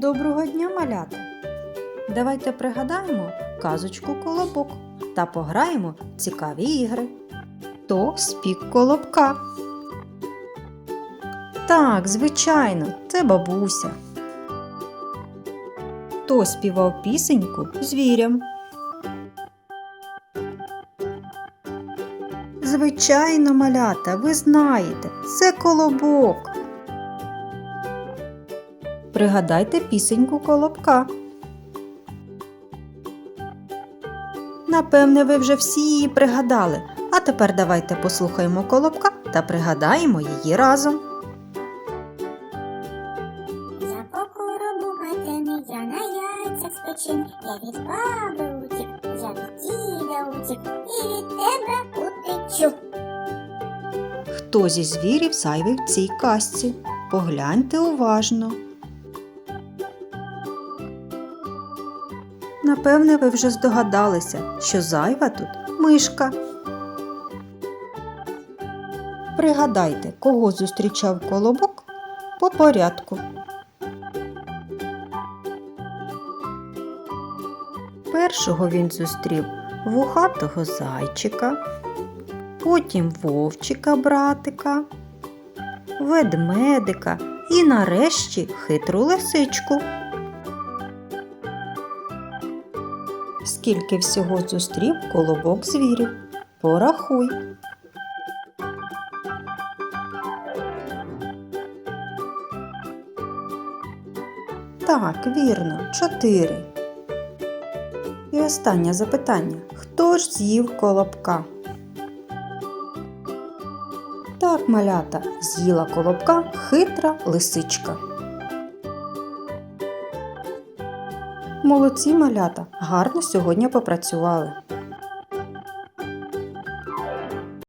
Доброго дня, малята! Давайте пригадаємо казочку колобок та пограємо в цікаві ігри. Хто спік колобка? Так, звичайно, це бабуся. Хто співав пісеньку звірям? Звичайно, малята, ви знаєте, це колобок. Пригадайте пісеньку колобка. Напевне, ви вже всі її пригадали. А тепер давайте послухаємо колобка та пригадаємо її разом. Я по коробу я на яйцях спечен, я від баби утік, я від діда утік, і від тебе утечу. Хто зі звірів зайвий в цій казці? Погляньте уважно. Напевне, ви вже здогадалися, що зайва тут мишка. Пригадайте, кого зустрічав колобок по порядку. Першого він зустрів вухатого зайчика, потім вовчика братика, ведмедика і нарешті хитру лисичку. Скільки всього зустрів колобок звірів? Порахуй. Так, вірно, чотири. І останнє запитання. Хто ж з'їв колобка? Так, малята, з'їла колобка хитра лисичка. Молодці малята, гарно сьогодні попрацювали.